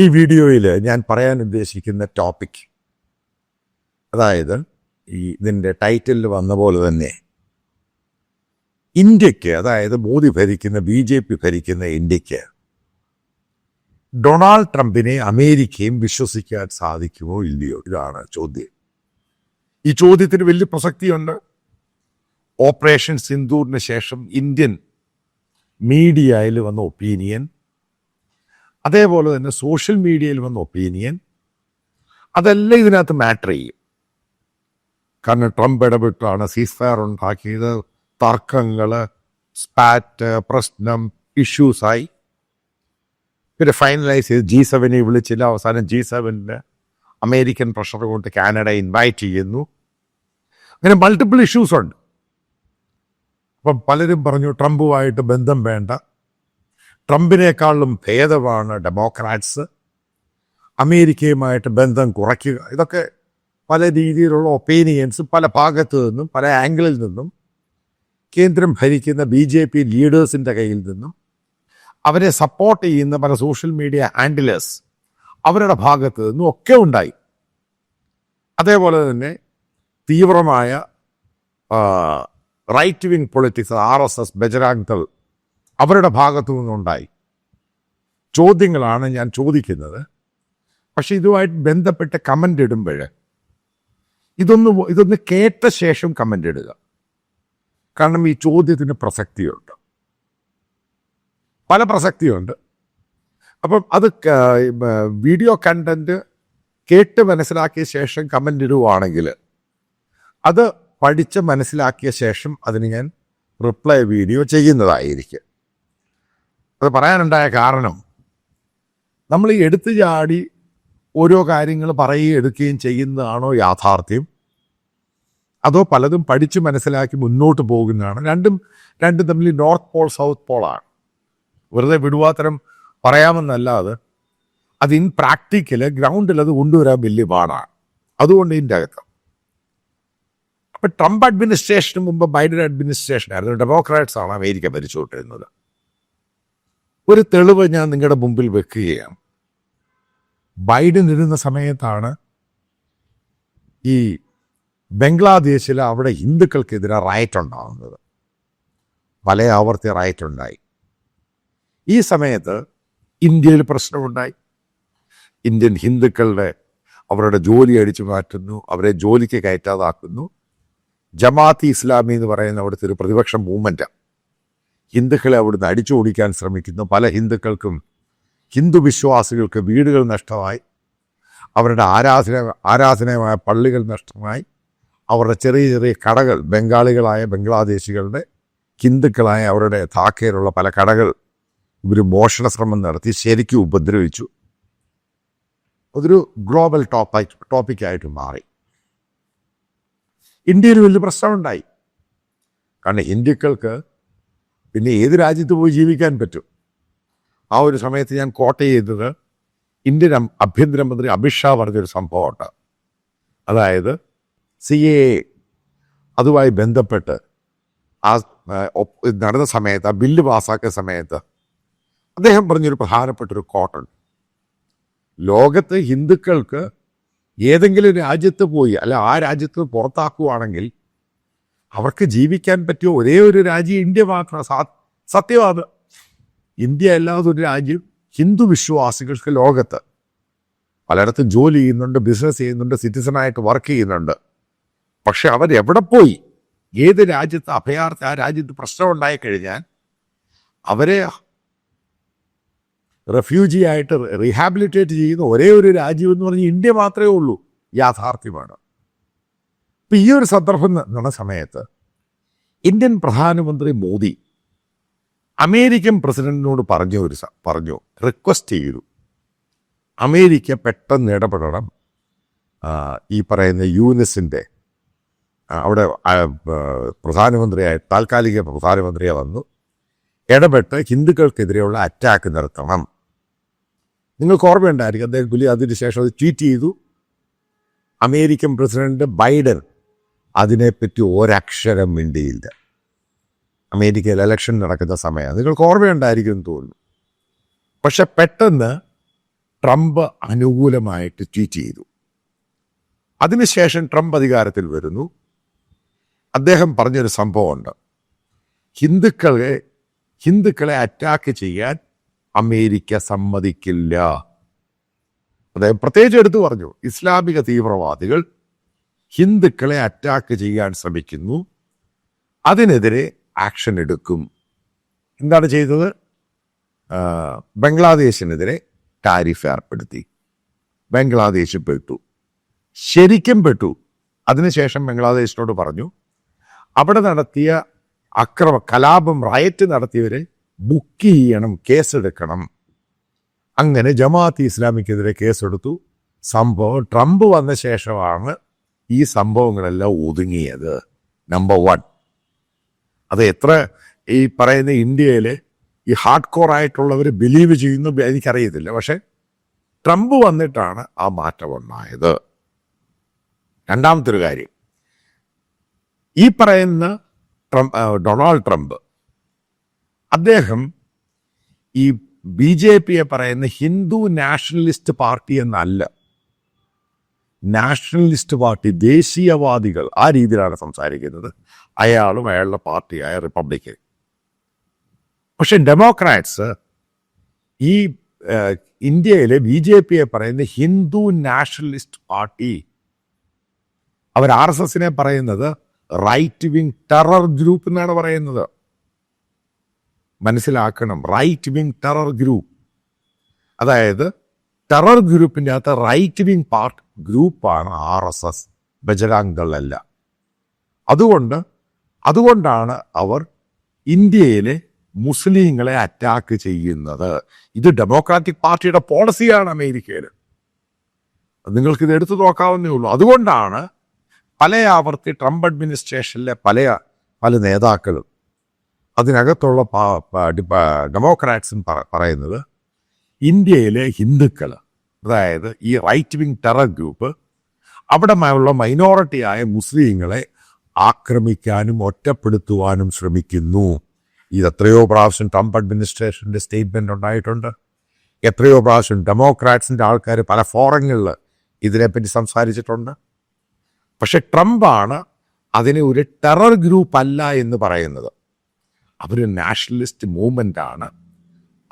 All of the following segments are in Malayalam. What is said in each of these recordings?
ഈ വീഡിയോയിൽ ഞാൻ പറയാൻ ഉദ്ദേശിക്കുന്ന ടോപ്പിക് അതായത് ഈ ഇതിന്റെ ടൈറ്റിലിൽ വന്ന പോലെ തന്നെ ഇന്ത്യയ്ക്ക് അതായത് മോദി ഭരിക്കുന്ന ബി ജെ പി ഭരിക്കുന്ന ഇന്ത്യയ്ക്ക് ഡൊണാൾഡ് ട്രംപിനെ അമേരിക്കയും വിശ്വസിക്കാൻ സാധിക്കുമോ ഇല്ലയോ? ഇതാണ് ചോദ്യം. ഈ ചോദ്യത്തിന് വലിയ പ്രസക്തിയുണ്ട്. ഓപ്പറേഷൻ സിന്ദൂറിന് ശേഷം ഇന്ത്യൻ മീഡിയയിൽ വന്ന ഒപ്പീനിയൻ അതേപോലെ തന്നെ സോഷ്യൽ മീഡിയയിൽ വന്ന ഒപ്പീനിയൻ അതെല്ലാം ഇതിനകത്ത് മാറ്റർ ചെയ്യും. കാരണം ട്രംപ് ഇടപെട്ടാണ് സീസ് ഫയർ ഉണ്ടാക്കിയത് തർക്കങ്ങൾ സ്പാറ്റ് പ്രശ്നം ഇഷ്യൂസായി പിന്നെ ഫൈനലൈസ് ചെയ്ത് ജി സെവനെ വിളിച്ചില്ല. അവസാനം ജി സെവനിൽ അമേരിക്കൻ പ്രഷർ കൊണ്ട് കാനഡ ഇൻവൈറ്റ് ചെയ്യുന്നു. അങ്ങനെ മൾട്ടിപ്പിൾ ഇഷ്യൂസ് ഉണ്ട്. അപ്പം പലരും പറഞ്ഞു ട്രംപുമായിട്ട് ബന്ധം വേണ്ട. ട്രംപിനേക്കാളും ഭേദമാണ് ഡെമോക്രാറ്റ്സ്. അമേരിക്കയുമായിട്ട് ബന്ധം കുറയ്ക്കുക. ഇതൊക്കെ പല രീതിയിലുള്ള ഒപ്പീനിയൻസ് പല ഭാഗത്തു നിന്നും പല ആംഗിളിൽ നിന്നും കേന്ദ്രം ഭരിക്കുന്ന ബി ജെ പി ലീഡേഴ്സിന്റെ കയ്യിൽ നിന്നും അവരെ സപ്പോർട്ട് ചെയ്യുന്ന പല സോഷ്യൽ മീഡിയ ഹാൻഡിലേഴ്സ് അവരുടെ ഭാഗത്ത് നിന്നും ഒക്കെ ഉണ്ടായി. അതേപോലെ തന്നെ തീവ്രമായ right wing politics R S S Bajrang Dal അവരുടെ ഭാഗത്തു നിന്നുണ്ടായി. ചോദ്യങ്ങളാണ് ഞാൻ ചോദിക്കുന്നത്. പക്ഷെ ഇതുമായിട്ട് ബന്ധപ്പെട്ട് കമന്റ് ഇടുമ്പോൾ ഇതൊന്ന് ഇതൊന്ന് കേട്ട ശേഷം കമന്റ് ഇടുക. കാരണം ഈ ചോദ്യത്തിന് പ്രസക്തിയുണ്ട്. പല പ്രസക്തിയുണ്ട്. അപ്പം അത് വീഡിയോ കണ്ടന്റ് കേട്ട് മനസ്സിലാക്കിയ ശേഷം കമന്റ് ഇടുവാണെങ്കിൽ അത് പഠിച്ച് മനസ്സിലാക്കിയ ശേഷം അതിന് ഞാൻ റിപ്ലൈ വീഡിയോ ചെയ്യുന്നതായിരിക്കും. അത് പറയാനുണ്ടായ കാരണം നമ്മൾ ഈ എടുത്തു ചാടി ഓരോ കാര്യങ്ങൾ പറയുകയും എടുക്കുകയും ചെയ്യുന്നതാണോ യാഥാർത്ഥ്യം? അതോ പലതും പഠിച്ച് മനസ്സിലാക്കി മുന്നോട്ട് പോകുന്നതാണ്? രണ്ടും രണ്ടും തമ്മിൽ നോർത്ത് പോൾ സൗത്ത് പോളാണ് വെറുതെ വിടുവാത്തരം പറയാമെന്നല്ലാതെ അത് ഇൻ പ്രാക്ടിക്കൽ ഗ്രൗണ്ടിൽ അത് കൊണ്ടുവരാൻ വലിയ പാടാണ്. അതുകൊണ്ട് ഇതിന്റെ അകത്ത്. അപ്പം ട്രംപ് അഡ്മിനിസ്ട്രേഷന് മുമ്പ് ബൈഡൻ അഡ്മിനിസ്ട്രേഷൻ ആയിരുന്നു ഡെമോക്രാറ്റ്സ് ആണ് അമേരിക്ക ഭരിച്ചുകൊണ്ടിരുന്നത്. ഒരു തെളിവ് ഞാൻ നിങ്ങളുടെ മുമ്പിൽ വെക്കുകയാണ്. ബൈഡൻ ഇരുന്ന സമയത്താണ് ഈ ബംഗ്ലാദേശിൽ അവിടെ ഹിന്ദുക്കൾക്കെതിരെ റയറ്റ് ഉണ്ടാകുന്നത് പല ആവർത്തി റയറ്റ് ഉണ്ടായി. ഈ സമയത്ത് ഇന്ത്യയിൽ പ്രശ്നമുണ്ടായി. ഇന്ത്യൻ ഹിന്ദുക്കളുടെ അവരുടെ ജോലി അടിച്ചു മാറ്റുന്നു അവരെ ജോലിക്ക് കയറ്റാതാക്കുന്നു. ജമാഅത്ത് ഇസ്ലാമി എന്ന് പറയുന്ന അവിടുത്തെ ഒരു പ്രതിപക്ഷ മൂവ്മെന്റാണ് ഹിന്ദുക്കളെ അവിടുന്ന് അടിച്ചു ഓടിക്കാൻ ശ്രമിക്കുന്നു. പല ഹിന്ദുക്കൾക്കും ഹിന്ദു വിശ്വാസികൾക്ക് വീടുകൾ നഷ്ടമായി. അവരുടെ ആരാധന ആരാധനമായ പള്ളികൾ നഷ്ടമായി. അവരുടെ ചെറിയ ചെറിയ കടകൾ ബംഗാളികളായ ബംഗ്ലാദേശികളുടെ ഹിന്ദുക്കളായ അവരുടെ ധാക്കയിലുള്ള പല കടകൾ ഇവർ മോഷണ ശ്രമം നടത്തി ശരിക്കും ഉപദ്രവിച്ചു. അതൊരു ഗ്ലോബൽ ടോപ്പായി ടോപ്പിക്കായിട്ട് മാറി. ഇന്ത്യയിൽ വലിയ പ്രശ്നമുണ്ടായി. കാരണം ഹിന്ദുക്കൾക്ക് പിന്നെ ഏത് രാജ്യത്ത് പോയി ജീവിക്കാൻ പറ്റും? ആ ഒരു സമയത്ത് ഞാൻ കോട്ട് ചെയ്തത് ഇന്ത്യൻ ആഭ്യന്തരമന്ത്രി അമിത്ഷാ പറഞ്ഞൊരു സംഭവമുണ്ട്. അതായത് സി എ അതുമായി ബന്ധപ്പെട്ട് ആ നടന്ന സമയത്ത് ആ ബില്ല് പാസ്സാക്കിയ സമയത്ത് അദ്ദേഹം പറഞ്ഞൊരു പ്രധാനപ്പെട്ട ഒരു കോട്ടുണ്ട് ലോകത്ത് ഹിന്ദുക്കൾക്ക് ഏതെങ്കിലും രാജ്യത്ത് പോയി അല്ല ആ രാജ്യത്ത് പുറത്താക്കുവാണെങ്കിൽ അവർക്ക് ജീവിക്കാൻ പറ്റിയ ഒരേ ഒരു രാജ്യം ഇന്ത്യ മാത്രം. സത്യവാദം. ഇന്ത്യ അല്ലാതെ ഒരു രാജ്യം ഹിന്ദു വിശ്വാസികൾക്ക് ലോകത്ത് പലയിടത്തും ജോലി ചെയ്യുന്നുണ്ട് ബിസിനസ് ചെയ്യുന്നുണ്ട് സിറ്റിസണായിട്ട് വർക്ക് ചെയ്യുന്നുണ്ട്. പക്ഷെ അവരെവിടെ പോയി? ഏത് രാജ്യത്ത് അഭയാർത്ഥി ആ രാജ്യത്ത് പ്രശ്നം ഉണ്ടായി കഴിഞ്ഞാൽ അവരെ റെഫ്യൂജി ആയിട്ട് റീഹാബിലിറ്റേറ്റ് ചെയ്യുന്ന ഒരേ ഒരു രാജ്യം എന്ന് പറഞ്ഞാൽ ഇന്ത്യ മാത്രമേ ഉള്ളൂ. യാഥാർത്ഥ്യമാണ്. ഇപ്പം ഈ ഒരു സന്ദർഭം നടന്ന സമയത്ത് ഇന്ത്യൻ പ്രധാനമന്ത്രി മോദി അമേരിക്കൻ പ്രസിഡന്റിനോട് പറഞ്ഞു ഒരു പറഞ്ഞു റിക്വസ്റ്റ് ചെയ്തു. അമേരിക്ക പെട്ടെന്ന് ഇടപെടണം. ഈ പറയുന്ന യൂനിസിന്റെ അവിടെ പ്രധാനമന്ത്രിയായ താൽക്കാലിക പ്രധാനമന്ത്രിയെ വന്നു. ഇടപെട്ട് ഹിന്ദുക്കൾക്കെതിരെയുള്ള അറ്റാക്ക് നിർത്തണം. നിങ്ങൾക്ക് ഓർമ്മയുണ്ടായിരിക്കും അദ്ദേഹം പുലി അതിനുശേഷം അത് ട്വീറ്റ് ചെയ്തു. അമേരിക്കൻ പ്രസിഡന്റ് ബൈഡൻ അതിനെപ്പറ്റി ഒരക്ഷരം മിണ്ടിയില്ല. അമേരിക്കയിൽ എലക്ഷൻ നടക്കുന്ന സമയം. നിങ്ങൾക്ക് ഓർമ്മയുണ്ടായിരിക്കും എന്ന് തോന്നുന്നു. പക്ഷെ പെട്ടെന്ന് ട്രംപ് അനുകൂലമായിട്ട് ട്വീറ്റ് ചെയ്തു. അതിനുശേഷം ട്രംപ് അധികാരത്തിൽ വരുന്നു. അദ്ദേഹം പറഞ്ഞൊരു സംഭവമുണ്ട്. ഹിന്ദുക്കളെ ഹിന്ദുക്കളെ അറ്റാക്ക് ചെയ്യാൻ അമേരിക്ക സമ്മതിക്കില്ല. അദ്ദേഹം പ്രത്യേകിച്ച് എടുത്തു പറഞ്ഞു ഇസ്ലാമിക തീവ്രവാദികൾ ഹിന്ദുക്കളെ അറ്റാക്ക് ചെയ്യാൻ ശ്രമിക്കുന്നു. അതിനെതിരെ ആക്ഷൻ എടുക്കും. എന്താണ് ചെയ്തത്? ബംഗ്ലാദേശിനെതിരെ ടാരിഫ് ഏർപ്പെടുത്തി. ബംഗ്ലാദേശ് പെട്ടു. ശരിക്കും പെട്ടു. അതിനുശേഷം ബംഗ്ലാദേശിനോട് പറഞ്ഞു അവിടെ നടത്തിയ അക്രമ കലാപം റയറ്റ് നടത്തിയവരെ ബുക്ക് ചെയ്യണം കേസെടുക്കണം. അങ്ങനെ ജമാഅത്ത് ഇസ്ലാമിക്കെതിരെ കേസെടുത്തു. സംഭവം ട്രംപ് വന്ന ശേഷമാണ് ഈ സംഭവങ്ങളെല്ലാം ഒതുങ്ങിയത് നമ്പർ വൺ അത് എത്ര ഈ പറയുന്ന ഇന്ത്യയിലെ ഈ ഹാർഡ് കോർ ആയിട്ടുള്ളവർ ബിലീവ് ചെയ്യുന്നു എനിക്കറിയത്തില്ല. പക്ഷെ ട്രംപ് വന്നിട്ടാണ് ആ മാറ്റം ഉണ്ടായത്. രണ്ടാമത്തെ ഒരു കാര്യം. ഈ പറയുന്ന ട്രംപ് ഡൊണാൾഡ് ട്രംപ് അദ്ദേഹം ഈ ബി ജെ പിയെ പറയുന്ന ഹിന്ദു നാഷണലിസ്റ്റ് പാർട്ടി എന്നല്ല. നാഷണലിസ്റ്റ് പാർട്ടി ദേശീയവാദികൾ ആ രീതിയിലാണ് സംസാരിക്കുന്നത്. അയാളും അയാളുടെ പാർട്ടിയായ റിപ്പബ്ലിക്കൻ പക്ഷെ ഡെമോക്രാറ്റ്സ് ഈ ഇന്ത്യയിലെ ബി ജെ പിയെ പറയുന്ന ഹിന്ദു നാഷണലിസ്റ്റ് പാർട്ടി അവർ ആർ എസ് എസിനെ പറയുന്നത് റൈറ്റ് വിങ് ടെറർ ഗ്രൂപ്പ് എന്നാണ് പറയുന്നത്. മനസ്സിലാക്കണം റൈറ്റ് വിങ് ടെറർ ഗ്രൂപ്പ്. അതായത് ടെറർ ഗ്രൂപ്പിന്റെ അകത്ത് റൈറ്റ് വിങ് പാർട്ട് ഗ്രൂപ്പാണ് ആർ എസ് എസ്. ബജരാങ്കളല്ല അതുകൊണ്ട് അതുകൊണ്ടാണ് അവർ ഇന്ത്യയിലെ മുസ്ലിങ്ങളെ അറ്റാക്ക് ചെയ്യുന്നത്. ഇത് ഡെമോക്രാറ്റിക് പാർട്ടിയുടെ പോളിസിയാണ് അമേരിക്കയിൽ. ഇത് എടുത്തു നോക്കാവുന്നേ ഉള്ളൂ. അതുകൊണ്ടാണ് പല ആവർത്തി ട്രംപ് അഡ്മിനിസ്ട്രേഷനിലെ പല പല നേതാക്കളും അതിനകത്തുള്ള ഡെമോക്രാറ്റ്സും പറയുന്നത് ഇന്ത്യയിലെ ഹിന്ദുക്കൾ അതായത് ഈ റൈറ്റ് വിങ് ടെറർ ഗ്രൂപ്പ് അവിടെ ഉള്ള മൈനോറിറ്റിയായ മുസ്ലിങ്ങളെ ആക്രമിക്കാനും ഒറ്റപ്പെടുത്തുവാനും ശ്രമിക്കുന്നു. ഇത് എത്രയോ പ്രാവശ്യം ട്രംപ് അഡ്മിനിസ്ട്രേഷന്റെ സ്റ്റേറ്റ്മെന്റ് ഉണ്ടായിട്ടുണ്ട്. എത്രയോ പ്രാവശ്യം ഡെമോക്രാറ്റ്സിന്റെ ആൾക്കാർ പല ഫോറങ്ങളിൽ ഇതിനെപ്പറ്റി സംസാരിച്ചിട്ടുണ്ട്. പക്ഷെ ട്രംപാണ് അതിനെ ഒരു ടെറർ ഗ്രൂപ്പ് അല്ല എന്ന് പറയുന്നത്. അവർ നാഷണലിസ്റ്റ് മൂവ്മെന്റ് ആണ്.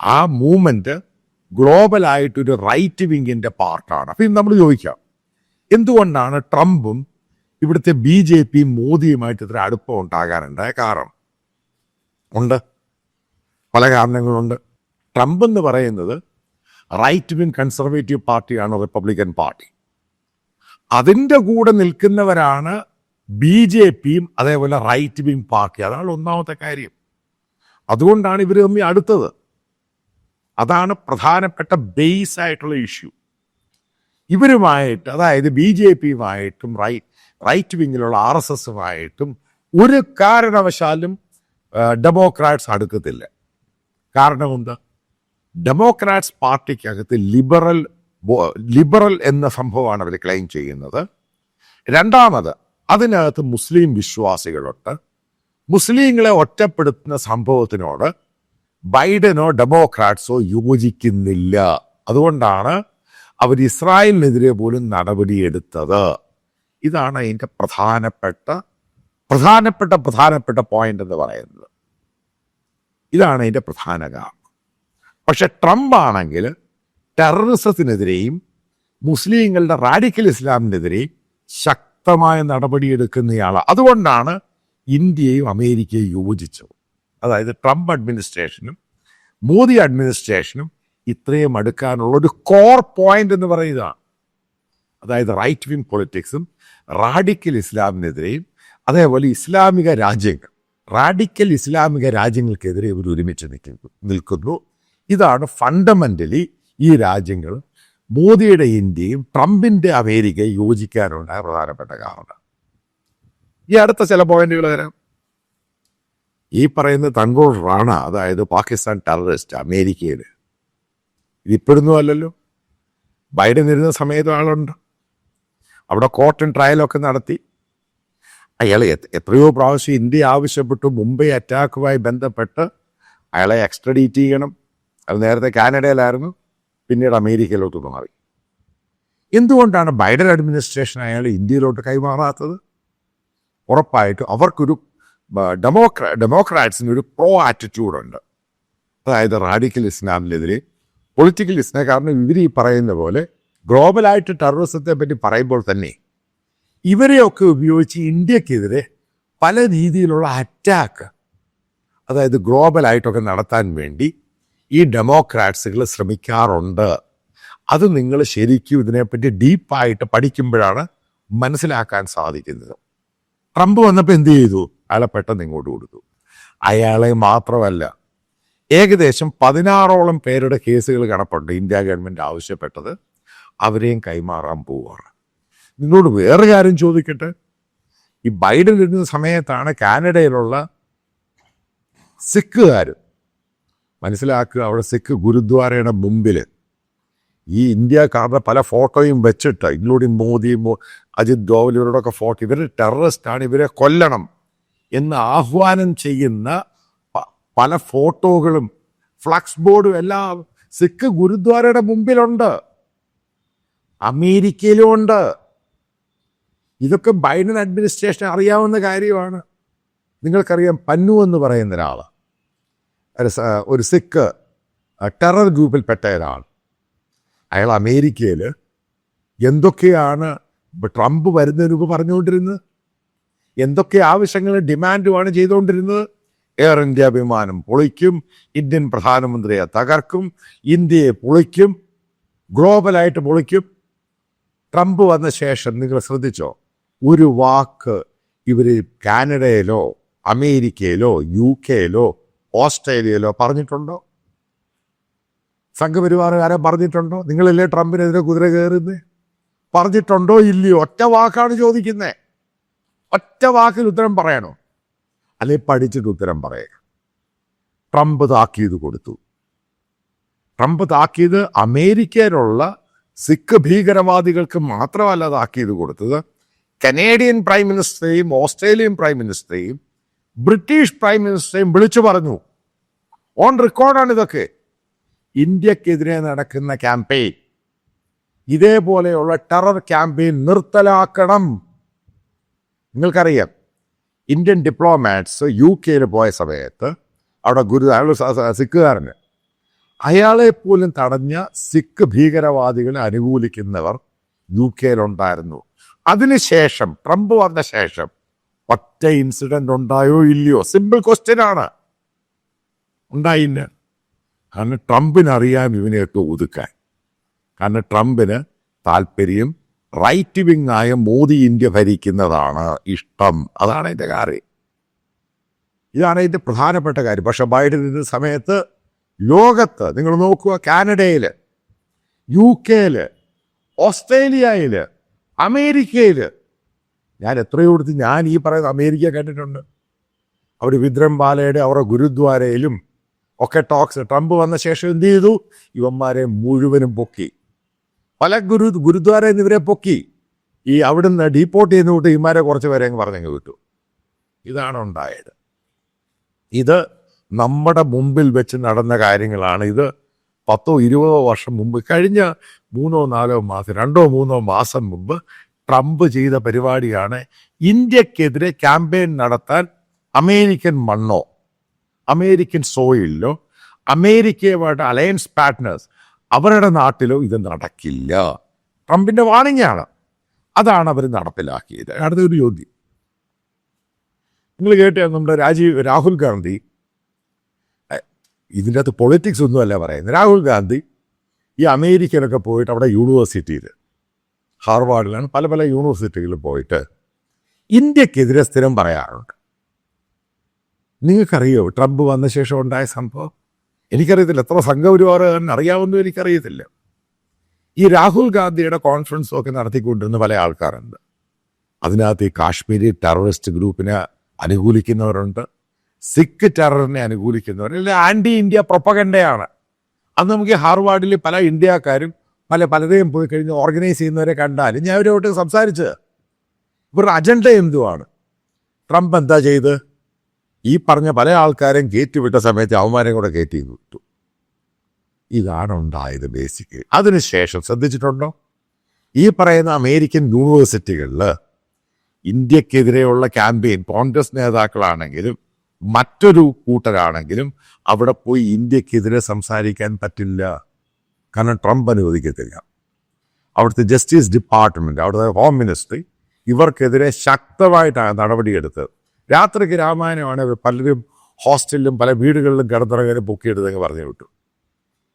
ആ മൂവ്മെന്റ് ഗ്ലോബലായിട്ടൊരു റൈറ്റ് വിങ്ങിന്റെ പാർട്ടാണ്. അപ്പം നമ്മൾ ചോദിക്കാം എന്തുകൊണ്ടാണ് ട്രംപും ഇവിടുത്തെ ബി ജെ പി മോദിയുമായിട്ട് ഇത്ര അടുപ്പം ഉണ്ടാകാനുണ്ടായ കാരണം? ഉണ്ട്. പല കാരണങ്ങളുണ്ട്. ട്രംപ് എന്ന് പറയുന്നത് റൈറ്റ് വിങ് കൺസർവേറ്റീവ് പാർട്ടിയാണ് റിപ്പബ്ലിക്കൻ പാർട്ടി. അതിന്റെ കൂടെ നിൽക്കുന്നവരാണ് ബി ജെ പിയും അതേപോലെ റൈറ്റ് വിങ് പാർട്ടി. അതാണ് ഒന്നാമത്തെ കാര്യം. അതുകൊണ്ടാണ് ഇവർ തമ്മിൽ അടുത്തത്. അതാണ് പ്രധാനപ്പെട്ട ബേസ് ആയിട്ടുള്ള ഇഷ്യൂ ഇവരുമായിട്ട് അതായത് ബി ജെ പിയുമായിട്ടും റൈറ്റ് റൈറ്റ് വിങ്ങിലുള്ള ആർ എസ് എസുമായിട്ടും ഒരു കാരണവശാലും ഡെമോക്രാറ്റ്സ് അടുക്കത്തില്ല. കാരണമുണ്ട് ഡെമോക്രാറ്റ്സ് പാർട്ടിക്കകത്ത് ലിബറൽ ലിബറൽ എന്ന സംഭവമാണ് അവർ ക്ലെയിം ചെയ്യുന്നത്. രണ്ടാമത് അതിനകത്ത് മുസ്ലിം വിശ്വാസികളുണ്ട്. മുസ്ലിങ്ങളെ ഒറ്റപ്പെടുത്തുന്ന സംഭവത്തിനോട് ബൈഡനോ ഡെമോക്രാറ്റ്സോ യോജിക്കുന്നില്ല. അതുകൊണ്ടാണ് അവർ ഇസ്രായേലിനെതിരെ പോലും നടപടിയെടുത്തത്. ഇതാണ് അതിന്റെ പ്രധാനപ്പെട്ട പ്രധാനപ്പെട്ട പ്രധാനപ്പെട്ട പോയിന്റ് എന്ന് പറയുന്നത്. ഇതാണ് അതിന്റെ പ്രധാന കാരണം. പക്ഷെ ട്രംപ് ആണെങ്കിൽ ടെററിസത്തിനെതിരെയും മുസ്ലിങ്ങളുടെ റാഡിക്കൽ ഇസ്ലാമിനെതിരെയും ശക്തമായ നടപടിയെടുക്കുന്നയാളാണ് അതുകൊണ്ടാണ് ഇന്ത്യയും അമേരിക്കയും യോജിച്ചത്. അതായത് ട്രംപ് അഡ്മിനിസ്ട്രേഷനും മോദി അഡ്മിനിസ്ട്രേഷനും ഇത്രയും അടുക്കാനുള്ള ഒരു കോർ പോയിന്റ് എന്ന് പറയുന്നതാണ്. അതായത് റൈറ്റ് വിങ് പൊളിറ്റിക്സും റാഡിക്കൽ ഇസ്ലാമിനെതിരെയും അതേപോലെ ഇസ്ലാമിക രാജ്യങ്ങൾ റാഡിക്കൽ ഇസ്ലാമിക രാജ്യങ്ങൾക്കെതിരെ ഇവർ ഒരുമിച്ച് നിൽക്കുന്നു നിൽക്കുന്നു. ഇതാണ് ഫണ്ടമെന്റലി ഈ രാജ്യങ്ങൾ മോദിയുടെ ഇന്ത്യയും ട്രംപിന്റെ അമേരിക്കയും യോജിക്കാനുണ്ടായ പ്രധാനപ്പെട്ട കാരണം. ഈ അടുത്ത ചില പോയിന്റുകൾ തരാം ഈ പറയുന്ന തൻകൂർ റാണ അതായത് പാകിസ്ഥാൻ ടെററിസ്റ്റ് അമേരിക്കയിൽ ഇതിപ്പോഴൊന്നും അല്ലല്ലോ. ബൈഡൻ ഇരുന്ന സമയത്ത് ആളുണ്ട്. അവിടെ കോർട്ടും ട്രയലൊക്കെ നടത്തി. അയാൾ എത്രയോ പ്രാവശ്യം ഇന്ത്യ ആവശ്യപ്പെട്ടു മുംബൈ അറ്റാക്കുമായി ബന്ധപ്പെട്ട് അയാളെ എക്സ്ട്രഡീറ്റ് ചെയ്യണം. അത് നേരത്തെ കാനഡയിലായിരുന്നു പിന്നീട് അമേരിക്കയിലോട്ട് മാറി. എന്തുകൊണ്ടാണ് ബൈഡൻ അഡ്മിനിസ്ട്രേഷൻ അയാൾ ഇന്ത്യയിലോട്ട് കൈമാറാത്തത്? ഉറപ്പായിട്ടും അവർക്കൊരു ഡെമോക്രാ ഡെമോക്രാറ്റ്സിന് ഒരു പ്രോ ആറ്റിറ്റ്യൂഡുണ്ട്. അതായത് റാഡിക്കൽ ഇസ്ലാമിനെതിരെ പൊളിറ്റിക്കൽ ഇസ്ലാം കാരണം ഇവർ ഈ പറയുന്ന പോലെ ഗ്ലോബലായിട്ട് ടെററിസത്തെ പറ്റി പറയുമ്പോൾ തന്നെ ഇവരെയൊക്കെ ഉപയോഗിച്ച് ഇന്ത്യക്കെതിരെ പല രീതിയിലുള്ള അറ്റാക്ക് അതായത് ഗ്ലോബലായിട്ടൊക്കെ നടത്താൻ വേണ്ടി ഈ ഡെമോക്രാറ്റ്സുകൾ ശ്രമിക്കാറുണ്ട്. അത് നിങ്ങൾ ശരിക്കും ഇതിനെപ്പറ്റി ഡീപ്പായിട്ട് പഠിക്കുമ്പോഴാണ് മനസ്സിലാക്കാൻ സാധിക്കുന്നത്. ട്രംപ് വന്നപ്പോൾ എന്ത് ചെയ്തു? അയാളെ പെട്ടെന്ന് ഇങ്ങോട്ട് കൊടുത്തു. അയാളെ മാത്രമല്ല ഏകദേശം പതിനാറോളം പേരുടെ കേസുകൾ കിടപ്പുണ്ട് ഇന്ത്യ ഗവൺമെന്റ് ആവശ്യപ്പെട്ടത് അവരെയും കൈമാറാൻ പോവുകയാണ് നിന്നോട് വേറെ കാര്യം ചോദിക്കട്ടെ? ഈ ബൈഡൻ ഇരുന്ന സമയത്താണ് കാനഡയിലുള്ള സിഖുകാർ മനസ്സിലാക്കുക അവിടെ സിഖ് ഗുരുദ്വാരയുടെ മുമ്പിൽ ഈ ഇന്ത്യക്കാരുടെ പല ഫോട്ടോയും വെച്ചിട്ട് ഇൻക്ലൂഡിങ് മോദി അജിത് ഡോവൽ ഇവരോടൊക്കെ ഫോട്ടോ ഇവർ ടെററിസ്റ്റാണ് ഇവരെ കൊല്ലണം. എന്ന് ആഹ്വാനം ചെയ്യുന്ന പല ഫോട്ടോകളും ഫ്ലക്സ് ബോർഡും എല്ലാം സിഖ് ഗുരുദ്വാരയുടെ മുമ്പിലുണ്ട്. അമേരിക്കയിലും ഉണ്ട്. ഇതൊക്കെ ബൈഡൻ അഡ്മിനിസ്ട്രേഷൻ അറിയാവുന്ന കാര്യമാണ്. നിങ്ങൾക്കറിയാം പന്നു എന്ന് പറയുന്ന ഒരാൾ ഒരു സിഖ് ടെറർ ഗ്രൂപ്പിൽപ്പെട്ട ഒരാൾ അയാൾ അമേരിക്കയിൽ എന്തൊക്കെയാണ് ട്രംപ് വരുന്നതിന് മുമ്പ് പറഞ്ഞുകൊണ്ടിരുന്നത്? എന്തൊക്കെ ആവശ്യങ്ങൾ ഡിമാൻഡുമാണ് ചെയ്തുകൊണ്ടിരുന്നത്? എയർ ഇന്ത്യ വിമാനം പൊളിക്കും ഇന്ത്യൻ പ്രധാനമന്ത്രിയെ തകർക്കും ഇന്ത്യയെ പൊളിക്കും ഗ്ലോബലായിട്ട് പൊളിക്കും. ട്രംപ് വന്ന ശേഷം നിങ്ങൾ ശ്രദ്ധിച്ചോ? ഒരു വാക്ക് ഇവർ കാനഡയിലോ അമേരിക്കയിലോ യു കെയിലോ ഓസ്ട്രേലിയയിലോ പറഞ്ഞിട്ടുണ്ടോ? സംഘപരിവാറുകാരെ പറഞ്ഞിട്ടുണ്ടോ? നിങ്ങളല്ലേ ട്രംപിനെതിരെ കുതിര കയറുന്നത് പറഞ്ഞിട്ടുണ്ടോ ഇല്ലയോ? ഒറ്റ വാക്കാണ് ചോദിക്കുന്നത് ഒറ്റ വാക്കിൽ ഉത്തരം പറയണോ അല്ലെ പഠിച്ചിട്ട് ഉത്തരം പറയുക ട്രംപ് താക്കീത് കൊടുത്തു. ട്രംപ് താക്കീത് അമേരിക്കയിലുള്ള സിഖ് ഭീകരവാദികൾക്ക് മാത്രമല്ല താക്കീത് കൊടുത്തത്. കനേഡിയൻ പ്രൈം മിനിസ്റ്ററെയും ഓസ്ട്രേലിയൻ പ്രൈം മിനിസ്റ്ററെയും ബ്രിട്ടീഷ് പ്രൈം മിനിസ്റ്ററെയും വിളിച്ചു പറഞ്ഞു. ഓൺ റെക്കോർഡാണ് ഇതൊക്കെ. ഇന്ത്യക്കെതിരെ നടക്കുന്ന ക്യാമ്പയിൻ. ഇതേപോലെയുള്ള ടെറർ ക്യാമ്പയിൻ നിർത്തലാക്കണം. നിങ്ങൾക്കറിയാം ഇന്ത്യൻ ഡിപ്ലോമാറ്റ്സ് യു കെയിൽ പോയ സമയത്ത് അവിടെ ഗുരു അയാൾ സിഖുകാരന്. അയാളെ പോലും തടഞ്ഞ സിഖ് ഭീകരവാദികളെ അനുകൂലിക്കുന്നവർ യു കെയിലുണ്ടായിരുന്നു അതിനുശേഷം ട്രംപ് വന്ന ശേഷം ഒറ്റ ഇൻസിഡന്റ് ഉണ്ടായോ ഇല്ലയോ? സിമ്പിൾ ക്വസ്റ്റ്യൻ ആണ്. ഉണ്ടായില്ല കാരണം ട്രംപിനറിയാം ഇവനെയൊക്കെ ഒതുക്കാൻ. കാരണം ട്രംപിന് താല്പര്യം റൈറ്റ് വിങ് ആയ മോദി ഇന്ത്യ ഭരിക്കുന്നതാണ് ഇഷ്ടം. അതാണ് ഇതിന്റെ കാര്യം. ഇതാണ് ഇതിന്റെ പ്രധാനപ്പെട്ട കാര്യം. പക്ഷെ ബൈഡൻ സമയത്ത് ലോകത്ത് നിങ്ങൾ നോക്കുക കാനഡയിൽ യു കെയിൽ ഓസ്ട്രേലിയയിൽ അമേരിക്കയിൽ ഞാൻ എത്രയോ കൊടുത്ത് ഞാൻ ഈ പറയുന്ന അമേരിക്ക കണ്ടിട്ടുണ്ട്. അവർ വിദ്രംബാലയുടെ അവരുടെ ഗുരുദ്വാരയിലും ഒക്കെ ടോക്സ് ട്രംപ് വന്ന ശേഷം എന്ത് ചെയ്തു? ഇവന്മാരെ മുഴുവനും പൊക്കി. പല ഗുരു ഗുരുദ്വാരയിൽ എന്നിവരെ പൊക്കി ഈ അവിടുന്ന് ഡീപ്പോർട്ട് ചെയ്യുന്ന വിട്ട് ഇമാരെ കുറച്ച് പേരെ പറഞ്ഞു വിട്ടു. ഇതാണ് ഉണ്ടായത്. ഇത് നമ്മുടെ മുമ്പിൽ വെച്ച് നടന്ന കാര്യങ്ങളാണ്. ഇത് പത്തോ ഇരുപതോ വർഷം മുമ്പ് കഴിഞ്ഞ മൂന്നോ നാലോ മാസം രണ്ടോ മൂന്നോ മാസം മുമ്പ് ട്രംപ് ചെയ്ത പരിപാടിയാണ് ഇന്ത്യക്കെതിരെ ക്യാമ്പയിൻ നടത്താൻ അമേരിക്കൻ മണ്ണോ അമേരിക്കൻ സോയിലോ അമേരിക്കയുമായിട്ട് അലയൻസ് പാർട്ട്നേഴ്സ് അവരുടെ നാട്ടിലോ ഇത് നടക്കില്ല. ട്രംപിന്റെ വാണിംഗ് അതാണ് അവർ നടപ്പിലാക്കിയത്. അടുത്തൊരു ചോദ്യം. നിങ്ങൾ കേട്ട നമ്മുടെ രാജീവ് രാഹുൽ ഗാന്ധി? ഇതിന്റെ അകത്ത് പൊളിറ്റിക്സ് ഒന്നുമല്ല പറയുന്നത്. രാഹുൽ ഗാന്ധി ഈ അമേരിക്കയിലൊക്കെ പോയിട്ട് അവിടെ യൂണിവേഴ്സിറ്റിയിൽ ഹാർവാർഡിലാണ് പല പല യൂണിവേഴ്സിറ്റികളിൽ പോയിട്ട് ഇന്ത്യക്കെതിരെ സ്ഥിരം പറയാറുണ്ട്. നിങ്ങൾക്കറിയോ ട്രംപ് വന്ന ശേഷം ഉണ്ടായ സംഭവം? എനിക്കറിയത്തില്ല. എത്ര സംഘപരിവാറുകാരൻ അറിയാമെന്നും എനിക്കറിയത്തില്ല. ഈ രാഹുൽ ഗാന്ധിയുടെ കോൺഫറൻസും ഒക്കെ നടത്തിക്കൊണ്ടിരുന്ന പല ആൾക്കാരുണ്ട്. അതിനകത്ത് ഈ കാശ്മീരി ടെററിസ്റ്റ് ഗ്രൂപ്പിനെ അനുകൂലിക്കുന്നവരുണ്ട്. സിഖ് ടെററിനെ അനുകൂലിക്കുന്നവർ. ആന്റി ഇന്ത്യ പ്രൊപ്പഗണ്ടയാണ് അന്ന് നമുക്ക് ഹാർവാർഡിൽ പല ഇന്ത്യക്കാരും പല പലരെയും പോയി കഴിഞ്ഞ് ഓർഗനൈസ് ചെയ്യുന്നവരെ കണ്ടാൽ ഞാൻ അവരോട്ട് സംസാരിച്ചത്. ഇവരുടെ അജണ്ട എന്തുവാണ്? ട്രംപ് എന്താ ചെയ്ത്? ഈ പറഞ്ഞ പല ആൾക്കാരെയും കയറ്റി വിട്ട സമയത്ത് അവന്മാരെയും കൂടെ കയറ്റി വിട്ടു. ഇതാണ് ഉണ്ടായത് ബേസിക് അതിനുശേഷം ശ്രദ്ധിച്ചിട്ടുണ്ടോ? ഈ പറയുന്ന അമേരിക്കൻ യൂണിവേഴ്സിറ്റികളിൽ ഇന്ത്യക്കെതിരെയുള്ള ക്യാമ്പയിൻ കോൺഗ്രസ് നേതാക്കളാണെങ്കിലും മറ്റൊരു കൂട്ടരാണെങ്കിലും അവിടെ പോയി ഇന്ത്യക്കെതിരെ സംസാരിക്കാൻ പറ്റില്ല. കാരണം ട്രംപ് അനുവദിക്കത്തില്ല. അവിടുത്തെ ജസ്റ്റിസ് ഡിപ്പാർട്ട്മെന്റ് അവിടുത്തെ ഹോം മിനിസ്ട്രി ഇവർക്കെതിരെ ശക്തമായിട്ടാണ് നടപടിയെടുത്തത് രാത്രിക്ക് രാമായണമാണ് പലരും ഹോസ്റ്റലിലും പല വീടുകളിലും കിടന്നിറങ്ങാനും ചെയ്തതെന്ന് പറഞ്ഞു വിട്ടു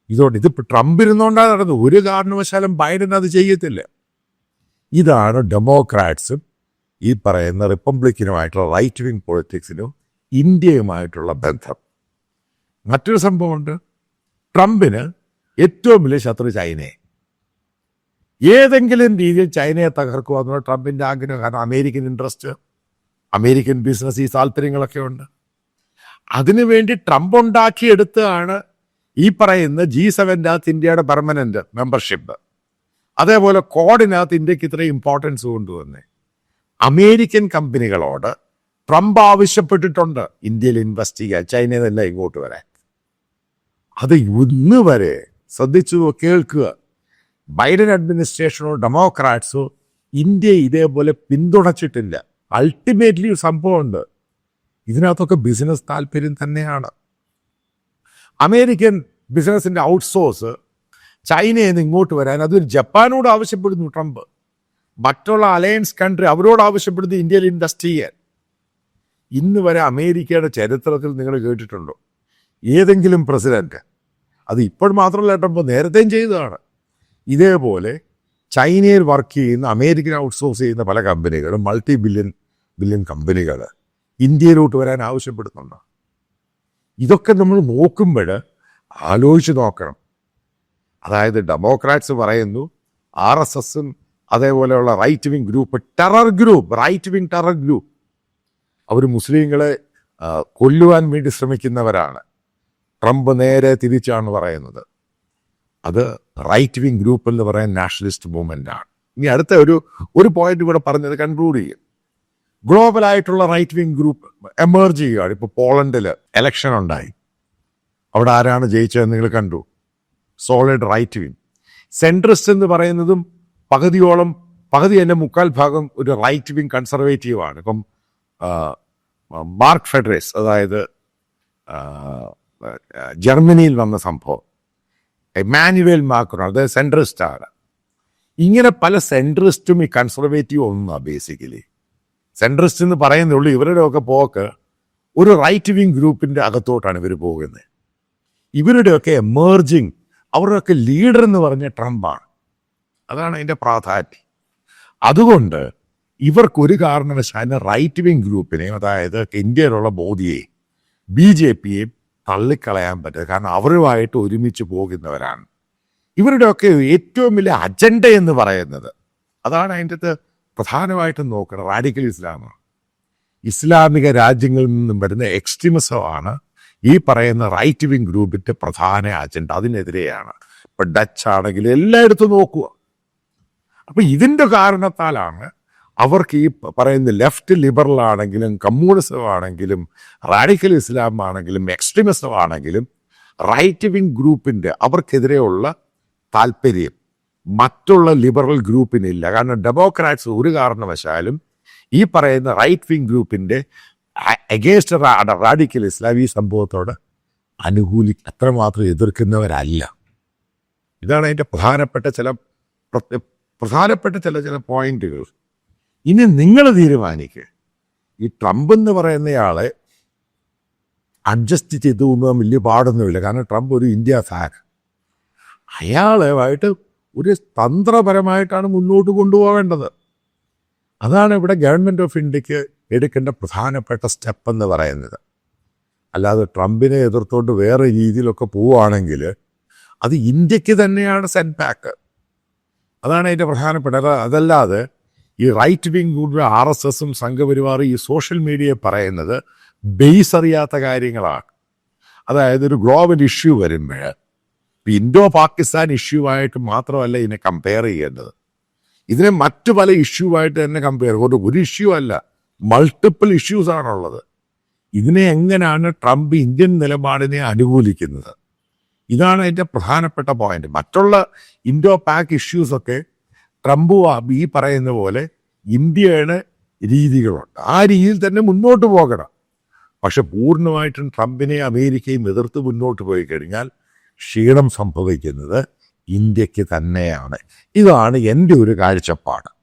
ഇതുകൊണ്ട് ഇതിപ്പോൾ ട്രംപ് ഇരുന്നുകൊണ്ടാണ് നടന്നത്. ഒരു കാരണവശാലും ബൈഡൻ അത് ചെയ്യത്തില്ല. ഇതാണ് ഡെമോക്രാറ്റ്സും ഈ പറയുന്ന റിപ്പബ്ലിക്കനുമായിട്ടുള്ള റൈറ്റ് വിങ് പൊളിറ്റിക്സിനും ഇന്ത്യയുമായിട്ടുള്ള ബന്ധം. മറ്റൊരു സംഭവമുണ്ട്. ട്രംപിന് ഏറ്റവും വലിയ ശത്രു ചൈനയെ. ഏതെങ്കിലും രീതിയിൽ ചൈനയെ തകർക്കുക എന്നുള്ള ട്രംപിന്റെ ആഗ്രഹം കാരണം അമേരിക്കൻ ഇൻട്രസ്റ്റ് അമേരിക്കൻ ബിസിനസ് ഈ താല്പര്യങ്ങളൊക്കെ ഉണ്ട്. അതിനുവേണ്ടി ട്രംപ് ഉണ്ടാക്കിയെടുത്തതാണ് ഈ പറയുന്ന ജി സെവനകത്ത് ഇന്ത്യയുടെ പെർമനന്റ് മെമ്പർഷിപ്പ്. അതേപോലെ കോഡിനകത്ത് ഇന്ത്യയ്ക്ക് ഇത്രയും ഇമ്പോർട്ടൻസ് കൊണ്ടുവന്നേ. അമേരിക്കൻ കമ്പനികളോട് ട്രംപ് ആവശ്യപ്പെട്ടിട്ടുണ്ട്. ഇന്ത്യയിൽ ഇൻവെസ്റ്റ് ചെയ്യാൻ ചൈനയിൽ ഇങ്ങോട്ട് വരാൻ. അത് ഇന്ന് വരെ ശ്രദ്ധിച്ചു കേൾക്കുക. ബൈഡൻ അഡ്മിനിസ്ട്രേഷനോ ഡെമോക്രാറ്റ്സോ ഇന്ത്യ ഇതേപോലെ പിന്തുണച്ചിട്ടില്ല. അൾട്ടിമേറ്റ്ലി ഒരു സംഭവമുണ്ട്. ഇതിനകത്തൊക്കെ ബിസിനസ് താല്പര്യം തന്നെയാണ്. അമേരിക്കൻ ബിസിനസ്സിന്റെ ഔട്ട്സോഴ്സ് ചൈനയിൽ നിന്ന് ഇങ്ങോട്ട് വരാൻ അതൊരു ജപ്പാനോട് ആവശ്യപ്പെടുന്നു ട്രംപ്. മറ്റുള്ള അലയൻസ് കൺട്രി അവരോട് ആവശ്യപ്പെടുന്നു ഇന്ത്യയിൽ ഇൻവെസ്റ്റ് ചെയ്യാൻ. ഇന്ന് വരെ അമേരിക്കയുടെ ചരിത്രത്തിൽ നിങ്ങൾ കേട്ടിട്ടുണ്ടോ? ഏതെങ്കിലും പ്രസിഡന്റ് അത് ഇപ്പോൾ മാത്രമല്ല ട്രംപ് നേരത്തെയും ചെയ്തതാണ്. ഇതേപോലെ ചൈനയിൽ വർക്ക് ചെയ്യുന്ന അമേരിക്കൻ ഔട്ട്സോഴ്സ് ചെയ്യുന്ന പല കമ്പനികളും മൾട്ടി ബില്യൺ ബില്യൺ കമ്പനികൾ ഇന്ത്യയിലോട്ട് വരാൻ ആവശ്യപ്പെടുന്നുണ്ട്? ഇതൊക്കെ നമ്മൾ നോക്കുമ്പോൾ ആലോചിച്ച് നോക്കണം. അതായത് ഡെമോക്രാറ്റ്സ് പറയുന്നു ആർ എസ് എസും അതേപോലെയുള്ള right wing group terror group right wing terror group അവർ മുസ്ലിങ്ങളെ കൊല്ലുവാൻ വേണ്ടി ശ്രമിക്കുന്നവരാണ്. ട്രംപ് നേരെ തിരിച്ചാണ് പറയുന്നത്. അത് റൈറ്റ് വിങ് ഗ്രൂപ്പ് എന്ന് പറയാൻ നാഷണലിസ്റ്റ് മൂവ്മെന്റ് ആണ്. ഇനി അടുത്ത ഒരു ഒരു പോയിന്റ് കൂടെ പറഞ്ഞത് കൺക്ലൂഡ് ചെയ്യും. ഗ്ലോബൽ ആയിട്ടുള്ള റൈറ്റ് വിങ് ഗ്രൂപ്പ് എമേർജ് ചെയ്യുകയാണ്. ഇപ്പോൾ പോളണ്ടിൽ എലക്ഷൻ ഉണ്ടായി. അവിടെ ആരാണ് ജയിച്ചതെന്ന് നിങ്ങൾ കണ്ടു. സോളിഡ് റൈറ്റ് വിങ് സെൻട്രിസ്റ്റ് എന്ന് പറയുന്നതും പകുതിയോളം പകുതി തന്നെ മുക്കാൽ ഭാഗം ഒരു റൈറ്റ് വിങ് കൺസർവേറ്റീവ് ആണ്. ഇപ്പം മാർക്ക് ഫെഡറേസ് അതായത് ജർമ്മനിയിൽ വന്ന സംഭവം. എമാനുവൽ മാക്രോൺ അത് സെൻട്രിസ്റ്റ് ആണ് ഇങ്ങനെ പല സെൻട്രിസ്റ്റും ഈ കൺസർവേറ്റീവ് ഒന്നാണ് ബേസിക്കലി സെൻട്രിസ്റ്റ് എന്ന് പറയുന്നേ ഉള്ളൂ ഇവരുടെ ഇവരുടെയൊക്കെ പോക്ക് ഒരു റൈറ്റ് വിങ് ഗ്രൂപ്പിന്റെ അകത്തോട്ടാണ് ഇവർ പോകുന്നത്. ഇവരുടെയൊക്കെ എമേർജിങ് അവരുടെയൊക്കെ ലീഡർ എന്ന് പറഞ്ഞ ട്രംപാണ്. അതാണ് അതിന്റെ പ്രാധാന്യം. അതുകൊണ്ട് ഇവർക്കൊരു കാരണവശാലും റൈറ്റ് വിങ് ഗ്രൂപ്പിനെയും അതായത് ഇന്ത്യയിലുള്ള മോദിയെയും ബി ജെ പിയെയും തള്ളിക്കളയാൻ പറ്റും കാരണം അവരുമായിട്ട് ഒരുമിച്ച് പോകുന്നവരാണ്. ഇവരുടെയൊക്കെ ഏറ്റവും വലിയ അജണ്ട എന്ന് പറയുന്നത്. അതാണ് അതിന്റെ അകത്ത് പ്രധാനമായിട്ടും നോക്കണം റാഡിക്കൽ ഇസ്ലാമാണ് ഇസ്ലാമിക രാജ്യങ്ങളിൽ നിന്നും വരുന്ന എക്സ്ട്രീമിസമാണ് ഈ പറയുന്ന റൈറ്റ് വിങ് ഗ്രൂപ്പിന്റെ പ്രധാന അജണ്ട അതിനെതിരെയാണ്. ഇപ്പം ഡച്ച് ആണെങ്കിലും എല്ലായിടത്തും നോക്കുക. അപ്പം ഇതിന്റെ കാരണത്താലാണ് അവർക്ക് ഈ പറയുന്ന ലെഫ്റ്റ് ലിബറൽ ആണെങ്കിലും കമ്മ്യൂണിസം ആണെങ്കിലും റാഡിക്കൽ ഇസ്ലാം ആണെങ്കിലും എക്സ്ട്രീമിസം ആണെങ്കിലും റൈറ്റ് വിങ് ഗ്രൂപ്പിന്റെ അവർക്കെതിരെയുള്ള താല്പര്യം മറ്റുള്ള ലിബറൽ ഗ്രൂപ്പിനില്ല. കാരണം ഡെമോക്രാറ്റ്സ് ഒരു കാരണവശാലും ഈ പറയുന്ന റൈറ്റ് വിങ് ഗ്രൂപ്പിന്റെ അഗേൻസ്റ്റ് റാഡിക്കൽ ഇസ്ലാം ഈ സംഭവത്തോട് അനുകൂലി അത്രമാത്രം എതിർക്കുന്നവരല്ല. ഇതാണ് അതിന്റെ പ്രധാനപ്പെട്ട ചില പ്രധാനപ്പെട്ട ചില ചില പോയിന്റുകൾ. ഇനി നിങ്ങൾ തീരുമാനിക്കുക ഈ ട്രംപ് എന്ന് പറയുന്നയാളെ അഡ്ജസ്റ്റ് ചെയ്ത് കൊണ്ടുപോകാൻ വലിയ പാടൊന്നുമില്ല. കാരണം ട്രംപ് ഒരു ഇന്ത്യ ഫാൻ അയാളുമായിട്ട് ഒരു തന്ത്രപരമായിട്ടാണ് മുന്നോട്ട് കൊണ്ടുപോകേണ്ടത്. അതാണ് ഇവിടെ ഗവൺമെന്റ് ഓഫ് ഇന്ത്യയ്ക്ക് എടുക്കേണ്ട പ്രധാനപ്പെട്ട സ്റ്റെപ്പ് എന്ന് പറയുന്നത്. അല്ലാതെ ട്രംപിനെ എതിർത്തോണ്ട് വേറെ രീതിയിലൊക്കെ പോവുകയാണെങ്കിൽ അത് ഇന്ത്യയ്ക്ക് തന്നെയാണ് സെറ്റ് ബാക്ക് അതാണ് അതിന്റെ പ്രധാനപ്പെട്ട അതല്ലാതെ ഈ റൈറ്റ് വിങ് മുഴുവൻ ആർ എസ് എസും സംഘപരിവാറും ഈ സോഷ്യൽ മീഡിയയെ പറയുന്നത് ബേസ് അറിയാത്ത കാര്യങ്ങളാണ്. അതായത് ഒരു ഗ്ലോബൽ ഇഷ്യൂ വരുമ്പോൾ ഇൻഡോ പാകിസ്ഥാൻ ഇഷ്യൂ ആയിട്ട് മാത്രമല്ല ഇതിനെ കമ്പയർ ചെയ്യേണ്ടത്. ഇതിനെ മറ്റു പല ഇഷ്യൂ ആയിട്ട് തന്നെ കമ്പയർ ഒരു ഒരു ഇഷ്യൂ അല്ല മൾട്ടിപ്പിൾ ഇഷ്യൂസ് ആണുള്ളത്. ഇതിനെ എങ്ങനെയാണ് ട്രംപ് ഇന്ത്യൻ നിലപാടിനെ അനുകൂലിക്കുന്നത്? ഇതാണ് അതിന്റെ പ്രധാനപ്പെട്ട പോയിന്റ് മറ്റുള്ള ഇൻഡോ പാക് ഇഷ്യൂസൊക്കെ ട്രംപും ഈ പറയുന്ന പോലെ ഇന്ത്യയുടെ രീതികളുണ്ട്. ആ രീതിയിൽ തന്നെ മുന്നോട്ട് പോകണം. പക്ഷെ പൂർണമായിട്ടും ട്രംപിനെ അമേരിക്കയും എതിർത്ത് മുന്നോട്ട് പോയി കഴിഞ്ഞാൽ ക്ഷീണം സംഭവിക്കുന്നത് ഇന്ത്യയ്ക്ക് തന്നെയാണ്. ഇതാണ് എന്റെ ഒരു കാഴ്ചപ്പാട്.